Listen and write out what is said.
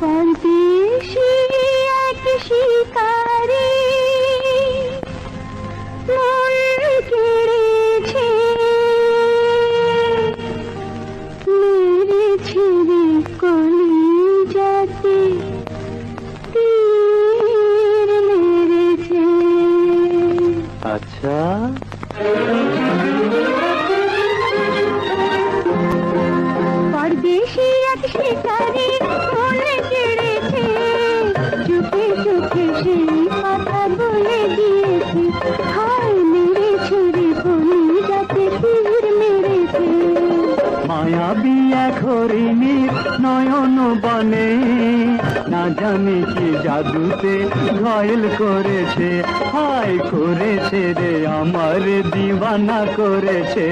পরদেশি এক শিকারি। মন কেড়েছে মেরেছে রে কলিজাতে তীর মেরেছে। আচ্ছা। পরদেশি এক শিকারি। চুপে চুপে সেই কথা বলে দিয়েছে। হায় মেরেছে রে বলি যাতে তীর মেরেছে। মায়াবী এক হরিণীর নয়ন বনে, না জানি কি জাদুতে ঘায়ল করেছে। হায় করেছে রে, আমার দিওয়ানা করেছে।